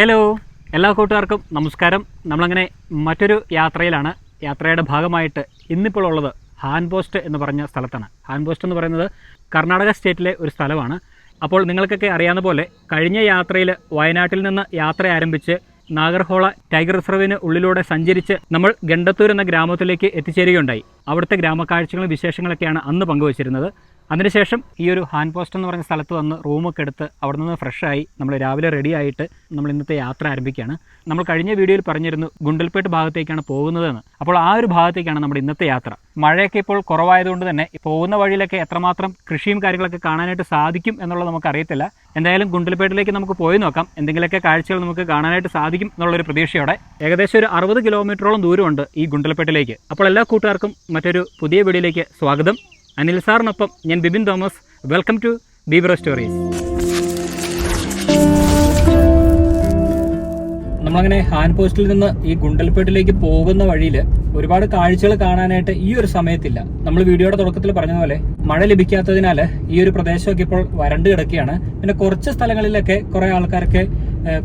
Hello എല്ലാ കൂട്ടുകാർക്കും നമസ്കാരം. നമ്മളങ്ങനെ മറ്റൊരു യാത്രയിലാണ്. യാത്രയുടെ ഭാഗമായിട്ട് ഇന്നിപ്പോൾ ഉള്ളത് ഹാൻഡ് പോസ്റ്റ് എന്ന് പറഞ്ഞ സ്ഥലത്താണ്. ഹാൻഡ് പോസ്റ്റ് എന്ന് പറയുന്നത് കർണാടക സ്റ്റേറ്റിലെ ഒരു സ്ഥലമാണ്. അപ്പോൾ നിങ്ങൾക്കൊക്കെ അറിയാവുന്ന പോലെ കഴിഞ്ഞ യാത്രയിൽ വയനാട്ടിൽ നിന്ന് യാത്ര ആരംഭിച്ച് നാഗർഹോള ടൈഗർ റിസർവിന് ഉള്ളിലൂടെ സഞ്ചരിച്ച് നമ്മൾ ഗണ്ടത്തൂർ എന്ന ഗ്രാമത്തിലേക്ക് എത്തിച്ചേരുകയുണ്ടായി. അവിടുത്തെ ഗ്രാമക്കാഴ്ചകളും വിശേഷങ്ങളൊക്കെയാണ് അന്ന് പങ്കുവച്ചിരുന്നത്. അതിനുശേഷം ഈ ഒരു ഹാൻഡ് പോസ്റ്റ് എന്ന് പറഞ്ഞ സ്ഥലത്ത് വന്ന് റൂമൊക്കെ എടുത്ത് അവിടെ നിന്ന് ഫ്രഷായി നമ്മൾ രാവിലെ റെഡി ആയിട്ട് നമ്മൾ ഇന്നത്തെ യാത്ര ആരംഭിക്കുകയാണ്. നമ്മൾ കഴിഞ്ഞ വീഡിയോയിൽ പറഞ്ഞിരുന്നു ഗുണ്ടൽപേട്ട് ഭാഗത്തേക്കാണ് പോകുന്നതെന്ന്. അപ്പോൾ ആ ഒരു ഭാഗത്തേക്കാണ് നമ്മുടെ ഇന്നത്തെ യാത്ര. മഴയൊക്കെ ഇപ്പോൾ കുറവായതുകൊണ്ട് തന്നെ പോകുന്ന വഴിയിലൊക്കെ എത്രമാത്രം കൃഷിയും കാര്യങ്ങളൊക്കെ കാണാനായിട്ട് സാധിക്കും എന്നുള്ളത് നമുക്ക് അറിയത്തില്ല. എന്തായാലും ഗുണ്ടൽപേട്ടിലേക്ക് നമുക്ക് പോയി നോക്കാം. എന്തെങ്കിലുമൊക്കെ കാഴ്ചകൾ നമുക്ക് കാണാനായിട്ട് സാധിക്കും എന്നുള്ളൊരു പ്രതീക്ഷയോടെ ഏകദേശം ഒരു അറുപത് കിലോമീറ്ററോളം ദൂരമുണ്ട് ഈ ഗുണ്ടൽപേട്ടിലേക്ക്. അപ്പോൾ എല്ലാ കൂട്ടുകാർക്കും മറ്റൊരു പുതിയ വീഡിയോയിലേക്ക് സ്വാഗതം. അനിൽ സാറിനൊപ്പം ഞാൻ Bibin Thomas. Welcome to b bro stories നമ്മളങ്ങനെ ഹാൻഡ് പോസ്റ്റിൽ നിന്ന് ഈ ഗുണ്ടൽപേട്ടിലേക്ക് പോകുന്ന വഴിയിൽ ഒരുപാട് കാഴ്ചകൾ കാണാനായിട്ട് ഈ ഒരു സമയത്തില്ല. നമ്മൾ വീഡിയോയുടെ തുടക്കത്തിൽ പറഞ്ഞതുപോലെ മഴ ലഭിക്കാത്തതിനാൽ ഈ ഒരു പ്രദേശമൊക്കെ ഇപ്പോൾ വരണ്ട് കിടക്കുകയാണ്. പിന്നെ കുറച്ച് സ്ഥലങ്ങളിലൊക്കെ കുറെ ആൾക്കാർക്ക്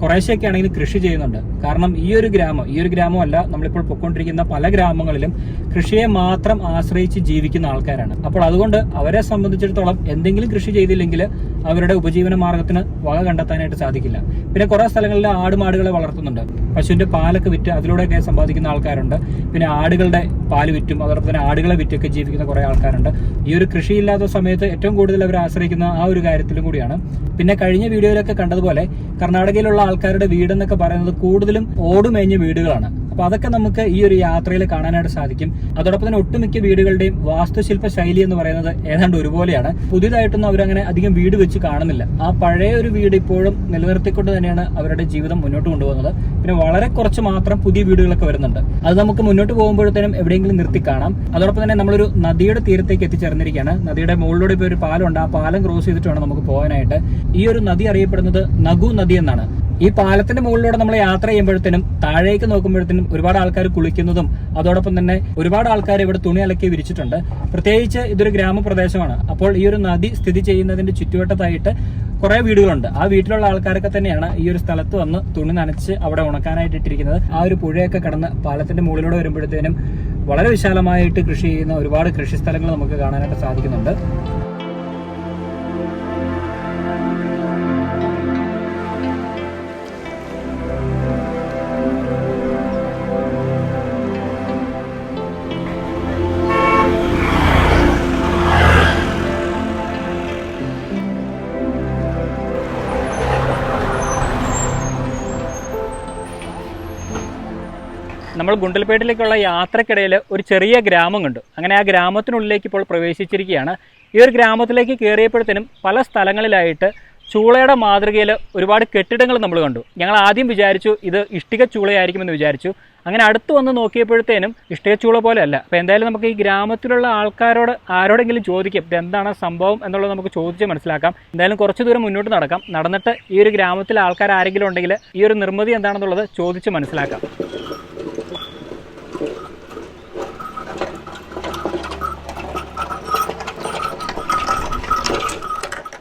കുറേശ്ശെയൊക്കെ ആണെങ്കിൽ കൃഷി ചെയ്യുന്നുണ്ട്. കാരണം ഈ ഒരു ഗ്രാമം ഈ ഒരു ഗ്രാമമല്ല നമ്മളിപ്പോൾ പൊയ്ക്കൊണ്ടിരിക്കുന്ന പല ഗ്രാമങ്ങളിലും കൃഷിയെ മാത്രം ആശ്രയിച്ച് ജീവിക്കുന്ന ആൾക്കാരാണ്. അപ്പോൾ അതുകൊണ്ട് അവരെ സംബന്ധിച്ചിടത്തോളം എന്തെങ്കിലും കൃഷി ചെയ്തില്ലെങ്കിൽ അവരുടെ ഉപജീവന മാർഗത്തിന് വക കണ്ടെത്താനായിട്ട് സാധിക്കില്ല. പിന്നെ കുറെ സ്ഥലങ്ങളിൽ ആടുമാടുകളെ വളർത്തുന്നുണ്ട്. പശുവിന്റെ പാലൊക്കെ വിറ്റ് അതിലൂടെയൊക്കെ സമ്പാദിക്കുന്ന ആൾക്കാരുണ്ട്. പിന്നെ ആടുകളുടെ പാൽ വിറ്റും അതോടൊപ്പം തന്നെ ആടുകളെ വിറ്റൊക്കെ ജീവിക്കുന്ന കുറെ ആൾക്കാരുണ്ട്. ഈ ഒരു കൃഷിയില്ലാത്ത സമയത്ത് ഏറ്റവും കൂടുതൽ അവർ ആശ്രയിക്കുന്ന ആ ഒരു കാര്യത്തിലും കൂടിയാണ്. പിന്നെ കഴിഞ്ഞ വീഡിയോയിലൊക്കെ കണ്ടതുപോലെ കർണാടകയിലുള്ള ആൾക്കാരുടെ വീടെന്നൊക്കെ പറയുന്നത് കൂടുതലും ഓടുമേഞ്ഞ വീടുകളാണ്. അപ്പൊ അതൊക്കെ നമുക്ക് ഈ ഒരു യാത്രയിൽ കാണാനായിട്ട് സാധിക്കും. അതോടൊപ്പം തന്നെ ഒട്ടുമിക്ക വീടുകളുടെയും വാസ്തുശില്പ ശൈലി എന്ന് പറയുന്നത് ഏതാണ്ട് ഒരുപോലെയാണ്. പുതിയതായിട്ടൊന്നും അവരങ്ങനെ അധികം വീട് വെച്ച് കാണുന്നില്ല. ആ പഴയ ഒരു വീട് ഇപ്പോഴും നിലനിർത്തിക്കൊണ്ട് തന്നെയാണ് അവരുടെ ജീവിതം മുന്നോട്ട് കൊണ്ടുപോകുന്നത്. പിന്നെ വളരെ കുറച്ച് മാത്രം പുതിയ വീടുകളൊക്കെ വരുന്നുണ്ട്. അത് നമുക്ക് മുന്നോട്ട് പോകുമ്പോഴത്തേനും എവിടെയെങ്കിലും നിർത്തി കാണാം. അതോടൊപ്പം തന്നെ നമ്മളൊരു നദിയുടെ തീരത്തേക്ക് എത്തിച്ചേർന്നിരിക്കുകയാണ്. നദിയുടെ മുകളിലൂടെ ഇപ്പോൾ ഒരു പാലമുണ്ട്. ആ പാലം ക്രോസ് ചെയ്തിട്ട് വേണം നമുക്ക് പോകാനായിട്ട്. ഈ ഒരു നദി അറിയപ്പെടുന്നത് നഗു നദി എന്നാണ്. ഈ പാലത്തിന്റെ മുകളിലൂടെ നമ്മൾ യാത്ര ചെയ്യുമ്പോഴത്തേനും താഴേക്ക് നോക്കുമ്പോഴത്തേനും ഒരുപാട് ആൾക്കാർ കുളിക്കുന്നതും അതോടൊപ്പം തന്നെ ഒരുപാട് ആൾക്കാർ ഇവിടെ തുണി അലക്കി വിരിച്ചിട്ടുണ്ട്. പ്രത്യേകിച്ച് ഇതൊരു ഗ്രാമപ്രദേശമാണ്. അപ്പോൾ ഈ ഒരു നദി സ്ഥിതി ചെയ്യുന്നതിന്റെ ചുറ്റുവട്ടത്തായിട്ട് കുറെ വീടുകളുണ്ട്. ആ വീട്ടിലുള്ള ആൾക്കാരൊക്കെ തന്നെയാണ് ഈ ഒരു സ്ഥലത്ത് വന്ന് തുണി നനച്ച് അവിടെ ഉണക്കാനായിട്ട് ഇട്ടിരിക്കുന്നത്. ആ ഒരു പുഴയൊക്കെ കടന്ന് പാലത്തിന്റെ മുകളിലൂടെ വരുമ്പോഴത്തേനും വളരെ വിശാലമായിട്ട് കൃഷി ചെയ്യുന്ന ഒരുപാട് കൃഷി സ്ഥലങ്ങൾ നമുക്ക് കാണാനായിട്ട് സാധിക്കുന്നുണ്ട്. നമ്മൾ ഗുണ്ടൽപേട്ടിലേക്കുള്ള യാത്രക്കിടയിൽ ഒരു ചെറിയ ഗ്രാമം കണ്ടു അങ്ങനെ ആ ഗ്രാമത്തിനുള്ളിലേക്ക് ഇപ്പോൾ പ്രവേശിച്ചിരിക്കുകയാണ്. ഈ ഒരു ഗ്രാമത്തിലേക്ക് കയറിയപ്പോഴത്തേനും പല സ്ഥലങ്ങളിലായിട്ട് ചൂളയുടെ മാതൃകയിൽ ഒരുപാട് കെട്ടിടങ്ങൾ നമ്മൾ കണ്ടു. ഞങ്ങൾ ആദ്യം വിചാരിച്ചു ഇത് ഇഷ്ടിക ചൂളയായിരിക്കുമെന്ന് വിചാരിച്ചു. അങ്ങനെ അടുത്ത് വന്ന് നോക്കിയപ്പോഴത്തേനും ഇഷ്ടിക ചൂള പോലെ അല്ല അപ്പോൾ എന്തായാലും നമുക്ക് ഈ ഗ്രാമത്തിലുള്ള ആൾക്കാരോട് ആരോടെങ്കിലും ചോദിക്കാം ഇത് എന്താണ് സംഭവം എന്നുള്ളത് നമുക്ക് ചോദിച്ച് മനസ്സിലാക്കാം. എന്തായാലും കുറച്ച് ദൂരം മുന്നോട്ട് നടക്കാം. നടന്നിട്ട് ഈ ഒരു ഗ്രാമത്തിലെ ആൾക്കാർ ആരെങ്കിലും ഉണ്ടെങ്കിൽ ഈ ഒരു നിർമ്മിതി എന്താണെന്നുള്ളത് ചോദിച്ച് മനസ്സിലാക്കാം.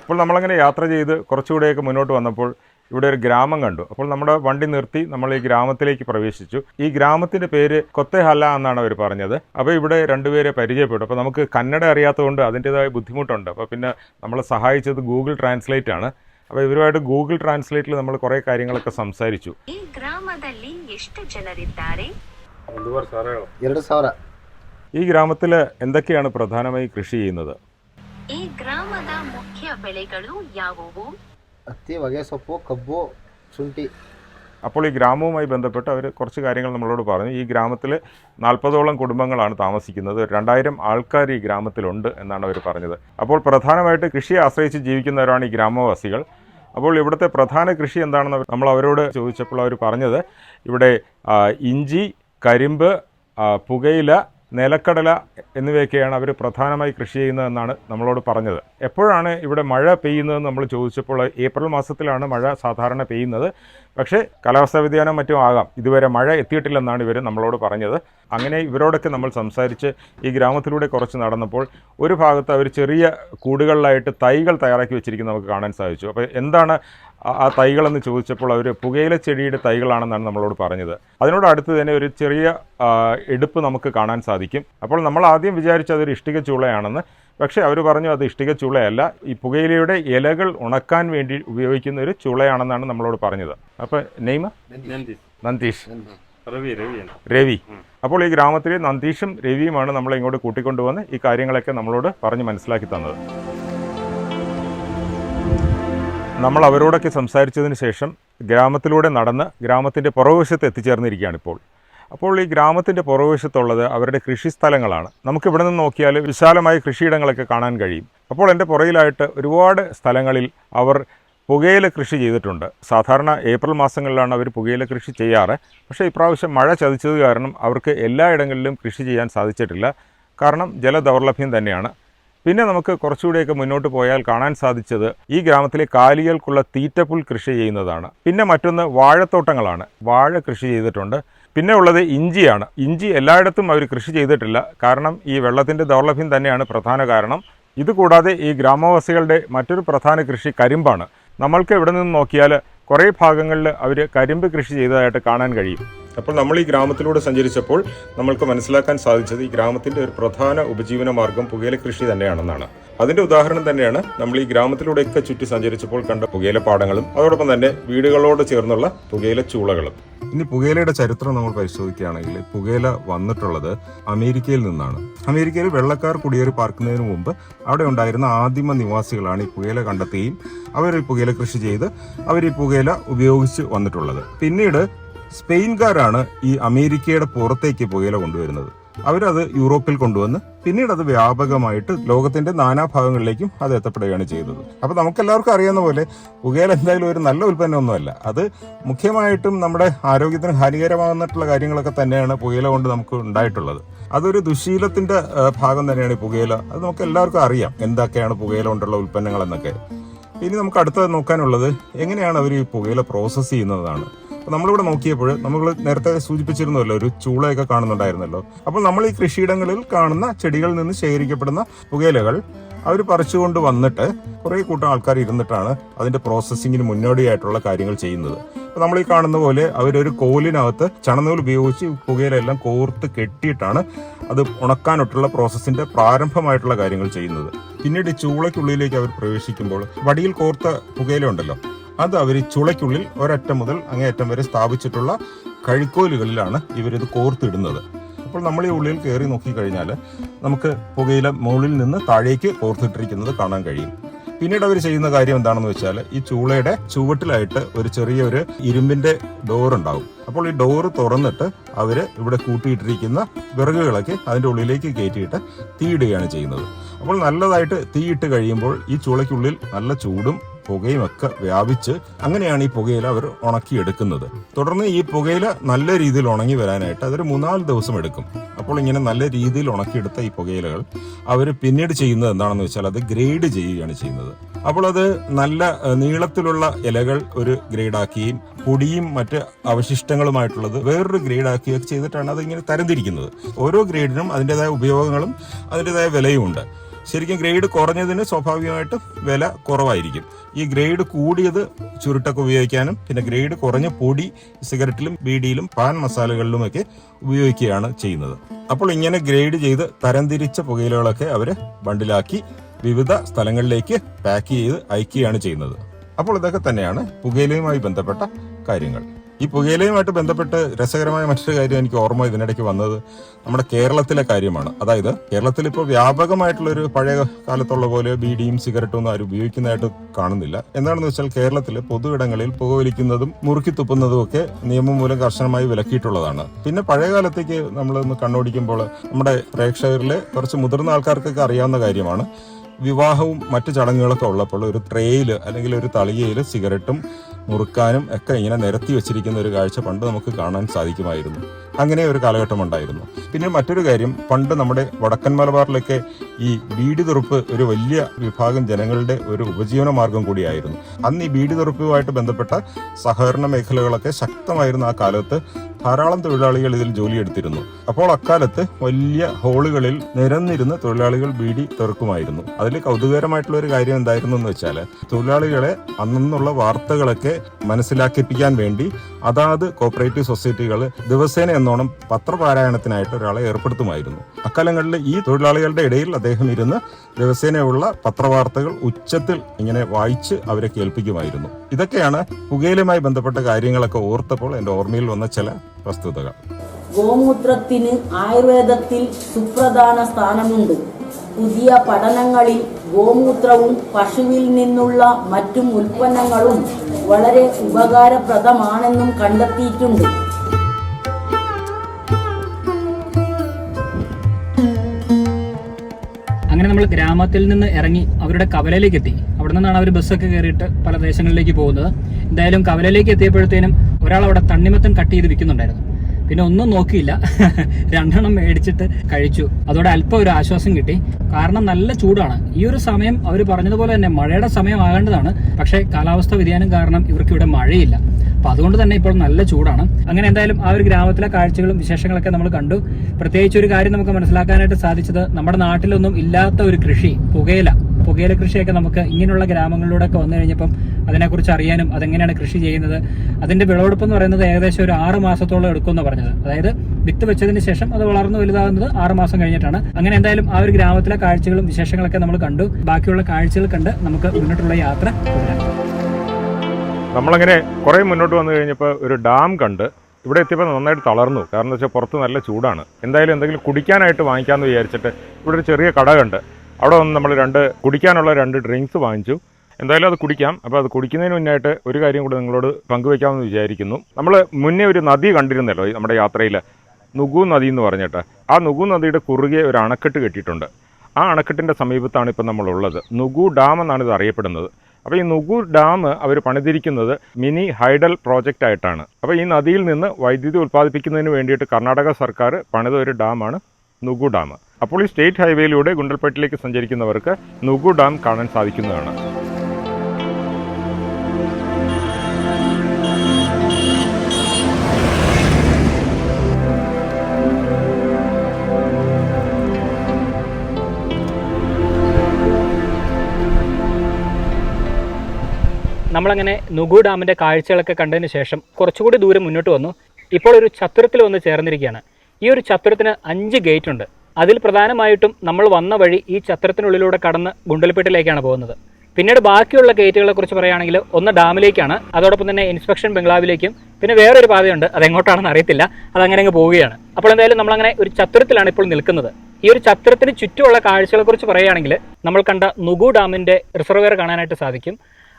അപ്പോൾ നമ്മളങ്ങനെ യാത്ര ചെയ്ത് കുറച്ചുകൂടെയൊക്കെ മുന്നോട്ട് വന്നപ്പോൾ ഇവിടെ ഒരു ഗ്രാമം കണ്ടു അപ്പോൾ നമ്മുടെ വണ്ടി നിർത്തി നമ്മൾ ഈ ഗ്രാമത്തിലേക്ക് പ്രവേശിച്ചു ഈ ഗ്രാമത്തിന്റെ പേര് കൊത്തേഹല്ല എന്നാണ് അവർ പറഞ്ഞത് അപ്പോൾ ഇവിടെ രണ്ടുപേരെ പരിചയപ്പെട്ടു അപ്പോൾ നമുക്ക് കന്നഡ അറിയാത്തതുകൊണ്ട് അതിൻ്റെതായ ബുദ്ധിമുട്ടുണ്ട് അപ്പോൾ പിന്നെ നമ്മളെ സഹായിച്ചത് ഗൂഗിൾ ട്രാൻസ്ലേറ്റ് ആണ് അപ്പോൾ ഇവരുമായിട്ട് ഗൂഗിൾ ട്രാൻസ്ലേറ്റിൽ നമ്മൾ കുറേ കാര്യങ്ങളൊക്കെ സംസാരിച്ചു ಈ ಗ್ರಾಮದಲ್ಲಿ ಎಷ್ಟು ಜನರಿದ್ದಾರೆ ಎರಡು ಸಾವಿರ ഈ ഗ്രാമത്തിൽ എന്തൊക്കെയാണ് പ്രധാനമായി കൃഷി ചെയ്യുന്നത് ಈ ಗ್ರಾಮದ ಮುಖ್ಯ ಬೆಳೆಗಳು ಯಾವುವು ಹತ್ತಿ ಹೊಗೆ ಸೊಪ್ಪು ಕಬ್ಬು ಶುಂಠಿ അപ്പോൾ ഈ ഗ്രാമവുമായി ബന്ധപ്പെട്ട് അവർ കുറച്ച് കാര്യങ്ങൾ നമ്മളോട് പറഞ്ഞു ഈ ഗ്രാമത്തിൽ നാൽപ്പതോളം കുടുംബങ്ങളാണ് താമസിക്കുന്നത് രണ്ടായിരം ആൾക്കാർ ഈ ഗ്രാമത്തിലുണ്ട് എന്നാണ് അവർ പറഞ്ഞത് അപ്പോൾ പ്രധാനമായിട്ട് കൃഷിയെ ആശ്രയിച്ച് ജീവിക്കുന്നവരാണ് ഈ ഗ്രാമവാസികൾ അപ്പോൾ ഇവിടുത്തെ പ്രധാന കൃഷി എന്താണെന്ന് അവർ- നമ്മൾ അവരോട് ചോദിച്ചപ്പോൾ അവർ പറഞ്ഞത് ഇവിടെ ആ, ഇഞ്ചി കരിമ്പ് ആ, പുകയില നിലക്കടല എന്നിവയൊക്കെയാണ് അവർ പ്രധാനമായി കൃഷി ചെയ്യുന്നതെന്നാണ് നമ്മളോട് പറഞ്ഞത്. എപ്പോഴാണ് ഇവിടെ മഴ പെയ്യുന്നതെന്ന് നമ്മൾ ചോദിച്ചപ്പോൾ ഏപ്രിൽ മാസത്തിലാണ് മഴ സാധാരണ പെയ്യുന്നത്. പക്ഷേ കാലാവസ്ഥാ വ്യതിയാനം മറ്റും ആകാം. ഇതുവരെ മഴ എത്തിയിട്ടില്ലെന്നാണ് ഇവർ നമ്മളോട് പറഞ്ഞത്. അങ്ങനെ ഇവരോടൊക്കെ നമ്മൾ സംസാരിച്ച് ഈ ഗ്രാമത്തിലൂടെ കുറച്ച് നടന്നപ്പോൾ ഒരു ഭാഗത്ത് അവർ ചെറിയ കൂടുകളിലായിട്ട് തൈകൾ തയ്യാറാക്കി വെച്ചിരിക്കുന്നത് നമുക്ക് കാണാൻ സാധിച്ചു. അപ്പോൾ എന്താണ് ആ തൈകളെന്ന് ചോദിച്ചപ്പോൾ അവർ പുകയില ചെടിയുടെ തൈകളാണെന്നാണ് നമ്മളോട് പറഞ്ഞത്. അതിനോട് അടുത്ത് തന്നെ ഒരു ചെറിയ എടുപ്പ് നമുക്ക് കാണാൻ സാധിക്കും. അപ്പോൾ നമ്മൾ ആദ്യം വിചാരിച്ചത് അതൊരു ഇഷ്ടിക ചൂളയാണെന്ന്. പക്ഷേ അവർ പറഞ്ഞു അത് ഇഷ്ടിക ചൂളയല്ല. ഈ പുകയിലയുടെ ഇലകൾ ഉണക്കാൻ വേണ്ടി ഉപയോഗിക്കുന്ന ഒരു ചൂളയാണെന്നാണ് നമ്മളോട് പറഞ്ഞത്. അപ്പോൾ നെയ്മ? നന്ദീഷ്. രവി. രവി അപ്പോൾ ഈ ഗ്രാമത്തിലെ നന്ദീഷും രവിയുമാണ് നമ്മളെ ഇങ്ങോട്ട് കൂട്ടിക്കൊണ്ടുവന്ന് ഈ കാര്യങ്ങളൊക്കെ നമ്മളോട് പറഞ്ഞ് മനസ്സിലാക്കി തന്നത്. നമ്മൾ അവരോടൊക്കെ സംസാരിച്ചതിന് ശേഷം ഗ്രാമത്തിലൂടെ നടന്ന് ഗ്രാമത്തിന്റെ പുറകുവശത്ത് എത്തിച്ചേർന്നിരിക്കുകയാണ് ഇപ്പോൾ. അപ്പോൾ ഈ ഗ്രാമത്തിന്റെ പുറകുവശത്തുള്ളത് അവരുടെ കൃഷി സ്ഥലങ്ങളാണ്. നമുക്ക് ഇവിടെ നിന്ന് നോക്കിയാൽ വിശാലമായ കൃഷിയിടങ്ങളൊക്കെ കാണാൻ കഴിയും. അപ്പോൾ എന്റെ പുറയിലായിട്ട് ഒരുപാട് സ്ഥലങ്ങളിൽ അവർ പുകയില കൃഷി ചെയ്തിട്ടുണ്ട്. സാധാരണ ഏപ്രിൽ മാസങ്ങളിലാണ് അവർ പുകയില കൃഷി ചെയ്യാറ്. പക്ഷേ ഇപ്രാവശ്യം മഴ ചതിച്ചത് കാരണം അവർക്ക് എല്ലായിടങ്ങളിലും കൃഷി ചെയ്യാൻ സാധിച്ചിട്ടില്ല. കാരണം ജലദൗർലഭ്യം തന്നെയാണ്. പിന്നെ നമുക്ക് കുറച്ചുകൂടെയൊക്കെ മുന്നോട്ട് പോയാൽ കാണാൻ സാധിച്ചത് ഈ ഗ്രാമത്തിലെ കാലികൾക്കുള്ള തീറ്റപ്പുൽ കൃഷി ചെയ്യുന്നതാണ്. പിന്നെ മറ്റൊന്ന് വാഴത്തോട്ടങ്ങളാണ്. വാഴ കൃഷി ചെയ്തിട്ടുണ്ട്. പിന്നെ ഉള്ളത് ഇഞ്ചിയാണ്. ഇഞ്ചി എല്ലായിടത്തും അവർ കൃഷി ചെയ്തിട്ടില്ല. കാരണം ഈ വെള്ളത്തിന്റെ ദൗർലഭ്യം തന്നെയാണ് പ്രധാന കാരണം. ഇതുകൂടാതെ ഈ ഗ്രാമവാസികളുടെ മറ്റൊരു പ്രധാന കൃഷി കരിമ്പാണ്. നമ്മൾക്ക് ഇവിടെ നിന്ന് നോക്കിയാൽ കുറേ ഭാഗങ്ങളിൽ അവർ കരിമ്പ് കൃഷി ചെയ്തതായിട്ട് കാണാൻ കഴിയും. അപ്പോൾ നമ്മൾ ഈ ഗ്രാമത്തിലൂടെ സഞ്ചരിച്ചപ്പോൾ നമ്മൾക്ക് മനസ്സിലാക്കാൻ സാധിച്ചത് ഈ ഗ്രാമത്തിന്റെ ഒരു പ്രധാന ഉപജീവന മാർഗം പുകയില കൃഷി തന്നെയാണെന്നാണ്. അതിന്റെ ഉദാഹരണം തന്നെയാണ് നമ്മൾ ഈ ഗ്രാമത്തിലൂടെയൊക്കെ ചുറ്റി സഞ്ചരിച്ചപ്പോൾ കണ്ട പുകയില പാടങ്ങളും അതോടൊപ്പം തന്നെ വീടുകളോട് ചേർന്നുള്ള പുകയില ചൂളകളും. ഇനി പുകയിലയുടെ ചരിത്രം നമ്മൾ പരിശോധിക്കുകയാണെങ്കിൽ പുകയില വന്നിട്ടുള്ളത് അമേരിക്കയിൽ നിന്നാണ്. അമേരിക്കയിൽ വെള്ളക്കാർ കുടിയേറി പാർക്കുന്നതിന് മുമ്പ് അവിടെ ഉണ്ടായിരുന്ന ആദിമ നിവാസികളാണ് ഈ പുകയില കണ്ടെത്തുകയും അവർ ഈ പുകയില കൃഷി ചെയ്ത് അവർ ഈ പുകയില ഉപയോഗിച്ച് വന്നിട്ടുള്ളത്. പിന്നീട് സ്പെയിൻകാരാണ് ഈ അമേരിക്കയുടെ പുറത്തേക്ക് പുകയില കൊണ്ടുവരുന്നത്. അവരത് യൂറോപ്പിൽ കൊണ്ടുവന്ന് പിന്നീട് അത് വ്യാപകമായിട്ട് ലോകത്തിന്റെ നാനാഭാഗങ്ങളിലേക്കും അത് എത്തപ്പെടുകയാണ് ചെയ്തത്. അപ്പൊ നമുക്കെല്ലാവർക്കും അറിയാവുന്ന പോലെ പുകയില എന്തായാലും ഒരു നല്ല ഉൽപ്പന്നമൊന്നുമല്ല. അത് മുഖ്യമായിട്ടും നമ്മുടെ ആരോഗ്യത്തിന് ഹാനികരമാകുന്നിട്ടുള്ള കാര്യങ്ങളൊക്കെ തന്നെയാണ് പുകയില കൊണ്ട് നമുക്ക് ഉണ്ടായിട്ടുള്ളത്. അതൊരു ദുശീലത്തിന്റെ ഭാഗം തന്നെയാണ് ഈ പുകയില. അത് നമുക്ക് എല്ലാവർക്കും അറിയാം എന്തൊക്കെയാണ് പുകയില കൊണ്ടുള്ള ഉൽപ്പന്നങ്ങൾ എന്നൊക്കെ ഇനി നമുക്ക് അടുത്തത് നോക്കാനുള്ളത് എങ്ങനെയാണ് അവർ ഈ പുകയില പ്രോസസ്സ് ചെയ്യുന്നതാണ്. അപ്പോൾ നമ്മളിവിടെ നോക്കിയപ്പോൾ നമ്മൾ നേരത്തെ സൂചിപ്പിച്ചിരുന്നല്ലോ ഒരു ചൂളയൊക്കെ കാണുന്നുണ്ടായിരുന്നല്ലോ. അപ്പോൾ നമ്മൾ ഈ കൃഷിയിടങ്ങളിൽ കാണുന്ന ചെടികളിൽ നിന്ന് ശേഖരിക്കപ്പെടുന്ന പുകയിലകൾ അവർ പറിച്ചുകൊണ്ട് വന്നിട്ട് കുറേ കൂട്ടം ആൾക്കാർ ഇരുന്നിട്ടാണ് അതിന്റെ പ്രോസസ്സിങ്ങിന് മുന്നോടിയായിട്ടുള്ള കാര്യങ്ങൾ ചെയ്യുന്നത്. അപ്പോൾ നമ്മൾ ഈ കാണുന്ന പോലെ അവരൊരു കോലിനകത്ത് ചണനൂൽ ഉപയോഗിച്ച് പുകയിലെല്ലാം കോർത്ത് കെട്ടിയിട്ടാണ് അത് ഉണക്കാനൊട്ടുള്ള പ്രോസസ്സിന്റെ പ്രാരംഭമായിട്ടുള്ള കാര്യങ്ങൾ ചെയ്യുന്നത്. പിന്നീട് ചൂളയ്ക്കുള്ളിലേക്ക് അവർ പ്രവേശിക്കുമ്പോൾ വടിയിൽ കോർത്ത പുകയില ഉണ്ടല്ലോ അത് അവർ ചുളയ്ക്കുള്ളിൽ ഒരറ്റം മുതൽ അങ്ങേയറ്റം വരെ സ്ഥാപിച്ചിട്ടുള്ള കഴിക്കോലുകളിലാണ് ഇവരിത് കോർത്തിടുന്നത്. അപ്പോൾ നമ്മൾ ഈ ഉള്ളിൽ കയറി നോക്കിക്കഴിഞ്ഞാൽ നമുക്ക് പുകയില മുകളിൽ നിന്ന് താഴേക്ക് കോർത്തിട്ടിരിക്കുന്നത് കാണാൻ കഴിയും. പിന്നീട് അവർ ചെയ്യുന്ന കാര്യം എന്താണെന്ന് വെച്ചാൽ ഈ ചൂളയുടെ ചുവട്ടിലായിട്ട് ഒരു ചെറിയൊരു ഇരുമ്പിന്റെ ഡോർ ഉണ്ടാവും. അപ്പോൾ ഈ ഡോർ തുറന്നിട്ട് അവർ ഇവിടെ കൂട്ടിയിട്ടിരിക്കുന്ന വിറകുകളൊക്കെ അതിന്റെ ഉള്ളിലേക്ക് കയറ്റിയിട്ട് തീയിടുകയാണ് ചെയ്യുന്നത്. അപ്പോൾ നല്ലതായിട്ട് തീയിട്ട് കഴിയുമ്പോൾ ഈ ചൂളയ്ക്കുള്ളിൽ നല്ല ചൂടും പുകയും ഒക്കെ വ്യാപിച്ച് അങ്ങനെയാണ് ഈ പുകയില അവർ ഉണക്കിയെടുക്കുന്നത്. തുടർന്ന് ഈ പുകയില നല്ല രീതിയിൽ ഉണങ്ങി വരാനായിട്ട് അതൊരു മൂന്നാൽ ദിവസം എടുക്കും. അപ്പോൾ ഇങ്ങനെ നല്ല രീതിയിൽ ഉണക്കിയെടുത്ത ഈ പുകയിലകൾ അവർ പിന്നീട് ചെയ്യുന്നത് എന്താണെന്ന് വെച്ചാൽ അത് ഗ്രേഡ് ചെയ്യുകയാണ് ചെയ്യുന്നത്. അപ്പോൾ അത് നല്ല നീളത്തിലുള്ള ഇലകൾ ഒരു ഗ്രേഡാക്കുകയും പൊടിയും മറ്റ് അവശിഷ്ടങ്ങളുമായിട്ടുള്ളത് വേറൊരു ഗ്രേഡാക്കുകയൊക്കെ ചെയ്തിട്ടാണ് അത് ഇങ്ങനെ തരംതിരിക്കുന്നത്. ഓരോ ഗ്രേഡിനും അതിന്റെതായ ഉപയോഗങ്ങളും അതിന്റെതായ വിലയും ഉണ്ട് ശരിക്കും ഗ്രേഡ് കുറഞ്ഞതിന് സ്വാഭാവികമായിട്ടും വില കുറവായിരിക്കും. ഈ ഗ്രേഡ് കൂടിയത് ചുരുട്ടൊക്കെ ഉപയോഗിക്കാനും പിന്നെ ഗ്രേഡ് കുറഞ്ഞ പൊടി സിഗരറ്റിലും ബീഡിയിലും പാൻ മസാലകളിലും ഒക്കെ ഉപയോഗിക്കുകയാണ് ചെയ്യുന്നത്. അപ്പോൾ ഇങ്ങനെ ഗ്രേഡ് ചെയ്ത് തരംതിരിച്ച പുകയിലകളൊക്കെ അവർ ബണ്ടിലാക്കി വിവിധ സ്ഥലങ്ങളിലേക്ക് പാക്ക് ചെയ്ത് അയക്കുകയാണ് ചെയ്യുന്നത്. അപ്പോൾ ഇതൊക്കെ തന്നെയാണ് പുകയിലയുമായി ബന്ധപ്പെട്ട കാര്യങ്ങൾ. ഈ പുകയിലയുമായിട്ട് ബന്ധപ്പെട്ട് രസകരമായ മറ്റൊരു കാര്യം എനിക്ക് ഓർമ്മ ഇതിനിടയ്ക്ക് വന്നത് നമ്മുടെ കേരളത്തിലെ കാര്യമാണ്. അതായത് കേരളത്തിൽ ഇപ്പോൾ വ്യാപകമായിട്ടുള്ളൊരു പഴയ കാലത്തുള്ള പോലെ ബീഡിയും സിഗരറ്റും ഒന്നും ആരും ഉപയോഗിക്കുന്നതായിട്ട് കാണുന്നില്ല. എന്താണെന്ന് വെച്ചാൽ കേരളത്തിൽ പൊതുയിടങ്ങളിൽ പുകവലിക്കുന്നതും മുറുക്കി തുപ്പുന്നതും ഒക്കെ നിയമം മൂലം കർശനമായി വിലക്കിയിട്ടുള്ളതാണ്. പിന്നെ പഴയ കാലത്തേക്ക് നമ്മളൊന്ന് കണ്ണോടിക്കുമ്പോൾ നമ്മുടെ പ്രേക്ഷകരിലെ കുറച്ച് മുതിർന്ന ആൾക്കാർക്കൊക്കെ അറിയാവുന്ന കാര്യമാണ്. വിവാഹവും മറ്റു ചടങ്ങുകളൊക്കെ ഉള്ളപ്പോൾ ഒരു ട്രേയിൽ അല്ലെങ്കിൽ ഒരു തളികയിൽ സിഗരറ്റും മുറുക്കാനും ഒക്കെ ഇങ്ങനെ നിരത്തി വെച്ചിരിക്കുന്ന ഒരു കാഴ്ച പണ്ട് നമുക്ക് കാണാൻ സാധിക്കുമായിരുന്നു. അങ്ങനെ ഒരു കാലഘട്ടം ഉണ്ടായിരുന്നു. പിന്നെ മറ്റൊരു കാര്യം പണ്ട് നമ്മുടെ വടക്കൻ മലബാറിലൊക്കെ ഈ ബീഡി തുറുപ്പ് ഒരു വലിയ വിഭാഗം ജനങ്ങളുടെ ഒരു ഉപജീവന മാർഗം കൂടിയായിരുന്നു. അന്ന് ഈ ബീഡി തുറുപ്പുമായിട്ട് ബന്ധപ്പെട്ട സഹകരണ മേഖലകളൊക്കെ ശക്തമായിരുന്നു ആ കാലത്ത്. ധാരാളം തൊഴിലാളികൾ ഇതിൽ ജോലിയെടുത്തിരുന്നു. അപ്പോൾ അക്കാലത്ത് വലിയ ഹോളുകളിൽ നിരന്നിരുന്ന് തൊഴിലാളികൾ ബീഡി തെറുക്കുമായിരുന്നു അതിൽ കൗതുകകരമായിട്ടുള്ള ഒരു കാര്യം എന്തായിരുന്നു എന്ന് വെച്ചാൽ തൊഴിലാളികളെ അന്നുള്ള വാർത്തകളൊക്കെ മനസ്സിലാക്കിപ്പിക്കാൻ വേണ്ടി അതാത് കോപ്പറേറ്റീവ് സൊസൈറ്റികൾ ദിവസേന എന്നോണം പത്രപാരായണത്തിനായിട്ട് ഒരാളെ ഏർപ്പെടുത്തുമായിരുന്നു. അക്കാലങ്ങളിൽ ഈ തൊഴിലാളികളുടെ ഇടയിൽ അദ്ദേഹം ഇരുന്ന് ദിവസേനയുള്ള പത്രവാർത്തകൾ ഉച്ചത്തിൽ ഇങ്ങനെ വായിച്ച് അവരെ കേൾപ്പിക്കുമായിരുന്നു. ഇതൊക്കെയാണ് പുകയിലുമായി ബന്ധപ്പെട്ട കാര്യങ്ങളൊക്കെ ഓർത്തപ്പോൾ എന്റെ ഓർമ്മയിൽ വന്ന ചില വസ്തുതകൾ. ഗോമൂത്രത്തിന് ആയുർവേദത്തിൽ സുപ്രധാന സ്ഥാനമുണ്ട്. പുതിയ പഠനങ്ങളിൽ ഗോമൂത്രവും പശുവിൽ നിന്നുള്ള മറ്റും ഉൽപ്പന്നങ്ങളും വളരെ ഉപകാരപ്രദമാണെന്നും കണ്ടെത്തിയിട്ടുണ്ട്. അങ്ങനെ നമ്മൾ ഗ്രാമത്തിൽ നിന്ന് ഇറങ്ങി അവരുടെ കവലയിലേക്ക് എത്തി അവിടെ നിന്നാണ് അവർ ബസ്സൊക്കെ കയറിയിട്ട് പല ദേശങ്ങളിലേക്ക് പോകുന്നത്. എന്തായാലും കവലയിലേക്ക് എത്തിയപ്പോഴത്തേനും ഒരാൾ അവിടെ തണ്ണിമത്തൻ കട്ട് ചെയ്ത് വിൽക്കുന്നുണ്ടായിരുന്നു. പിന്നെ ഒന്നും നോക്കിയില്ല. രണ്ടെണ്ണം മേടിച്ചിട്ട് കഴിച്ചു. അതോടെ അല്പം ഒരു ആശ്വാസം കിട്ടി. കാരണം നല്ല ചൂടാണ്. ഈ ഒരു സമയം അവർ പറഞ്ഞതുപോലെ തന്നെ മഴയുടെ സമയം ആകേണ്ടതാണ് പക്ഷേ കാലാവസ്ഥ വ്യതിയാനം കാരണം ഇവർക്ക് ഇവിടെ മഴയില്ല. അപ്പൊ അതുകൊണ്ട് തന്നെ ഇപ്പോൾ നല്ല ചൂടാണ്. അങ്ങനെ എന്തായാലും ആ ഒരു ഗ്രാമത്തിലെ കാഴ്ചകളും വിശേഷങ്ങളൊക്കെ നമ്മൾ കണ്ടു. പ്രത്യേകിച്ച് ഒരു കാര്യം നമുക്ക് മനസ്സിലാക്കാനായിട്ട് സാധിച്ചത് നമ്മുടെ നാട്ടിലൊന്നും ഇല്ലാത്ത ഒരു കൃഷി പുകയില. പുകയില കൃഷിയൊക്കെ നമുക്ക് ഇങ്ങനെയുള്ള ഗ്രാമങ്ങളിലൂടെ ഒക്കെ വന്നു കഴിഞ്ഞപ്പം അതിനെക്കുറിച്ച് അറിയാനും അതെങ്ങനെയാണ് കൃഷി ചെയ്യുന്നത് അതിന്റെ വിളവെടുപ്പ് എന്ന് പറയുന്നത് ഏകദേശം ഒരു ആറ് മാസത്തോളം എടുക്കുമെന്ന് പറഞ്ഞത്. അതായത് വിത്ത് വെച്ചതിന് ശേഷം അത് വളർന്നു വലുതാകുന്നത് ആറ് മാസം കഴിഞ്ഞിട്ടാണ്. അങ്ങനെ എന്തായാലും ആ ഒരു ഗ്രാമത്തിലെ കാഴ്ചകളും വിശേഷങ്ങളൊക്കെ നമ്മൾ കണ്ടു. ബാക്കിയുള്ള കാഴ്ചകൾ കണ്ട് നമുക്ക് മുന്നോട്ടുള്ള യാത്ര തുടരാം നമ്മളങ്ങനെ കുറേ മുന്നോട്ട് വന്നു കഴിഞ്ഞപ്പോൾ ഒരു ഡാം കണ്ട് ഇവിടെ എത്തിയപ്പോൾ നന്നായിട്ട് തളർന്നു. കാരണം എന്താ വെച്ചാൽ പുറത്ത് നല്ല ചൂടാണ്. എന്തായാലും എന്തെങ്കിലും കുടിക്കാനായിട്ട് വാങ്ങിക്കാമെന്ന് വിചാരിച്ചിട്ട് ഇവിടെ ഒരു ചെറിയ കട കണ്ട് അവിടെ വന്ന് നമ്മൾ രണ്ട് കുടിക്കാനുള്ള രണ്ട് ഡ്രിങ്ക്സ് വാങ്ങിച്ചു. എന്തായാലും അത് കുടിക്കാം. അപ്പോൾ അത് കുടിക്കുന്നതിന് മുന്നായിട്ട് ഒരു കാര്യം കൂടി നിങ്ങളോട് പങ്കുവയ്ക്കാമെന്ന് വിചാരിക്കുന്നു. നമ്മൾ മുന്നേ ഒരു നദി കണ്ടിരുന്നല്ലോ നമ്മുടെ യാത്രയിൽ നുഗു നദി എന്ന് പറഞ്ഞിട്ട്. ആ നുഗു നദിയുടെ കുറുകെ ഒരു അണക്കെട്ട് കെട്ടിയിട്ടുണ്ട്. ആ അണക്കെട്ടിന്റെ സമീപത്താണ് ഇപ്പം നമ്മളുള്ളത്. നുഗു ഡാം എന്നാണ് ഇത് അറിയപ്പെടുന്നത്. അപ്പോൾ ഈ നുഗു ഡാം അവർ പണിതിരിക്കുന്നത് മിനി ഹൈഡൽ പ്രോജക്റ്റ് ആയിട്ടാണ്. അപ്പോൾ ഈ നദിയിൽ നിന്ന് വൈദ്യുതി ഉൽപ്പാദിപ്പിക്കുന്നതിന് വേണ്ടിയിട്ട് കർണാടക സർക്കാർ പണിത ഒരു ഡാമാണ് നുഗു ഡാം. അപ്പോൾ ഈ സ്റ്റേറ്റ് ഹൈവേയിലൂടെ ഗുണ്ടൽപേട്ടിലേക്ക് സഞ്ചരിക്കുന്നവർക്ക് നുഗു ഡാം കാണാൻ സാധിക്കുന്നതാണ്. നമ്മളങ്ങനെ നുഗു ഡാമിന്റെ കാഴ്ചകളൊക്കെ കണ്ടതിന് ശേഷം കുറച്ചുകൂടി ദൂരം മുന്നോട്ട് വന്നു. ഇപ്പോൾ ഒരു ചത്തുരത്തിൽ വന്ന് ചേർന്നിരിക്കുകയാണ്. ഈ ഒരു ചത്തുരത്തിന് അഞ്ച് ഗേറ്റ് ഉണ്ട്. അതിൽ പ്രധാനമായിട്ടും നമ്മൾ വന്ന വഴി ഈ ചത്രത്തിനുള്ളിലൂടെ കടന്ന് ഗുണ്ടൽപേട്ടിലേക്കാണ് പോകുന്നത്. പിന്നീട് ബാക്കിയുള്ള ഗേറ്റുകളെ കുറിച്ച് പറയുകയാണെങ്കിൽ ഒന്ന് ഡാമിലേക്കാണ് അതോടൊപ്പം തന്നെ ഇൻസ്പെക്ഷൻ ബംഗ്ലാവിലേക്കും പിന്നെ വേറൊരു പാതയുണ്ട് അതെങ്ങോട്ടാണെന്ന് അറിയത്തില്ല അതങ്ങനെ അങ്ങ് പോവുകയാണ്. അപ്പോൾ എന്തായാലും നമ്മളങ്ങനെ ഒരു ചത്രത്തിലാണ് ഇപ്പോൾ നിൽക്കുന്നത്. ഈ ഒരു ചത്രത്തിന് ചുറ്റുമുള്ള കാഴ്ചകളെ കുറിച്ച് പറയുകയാണെങ്കിൽ നമ്മൾ കണ്ട നുഗു ഡാമിന്റെ റിസർവെയർ കാണാനായിട്ട് സാധിക്കും.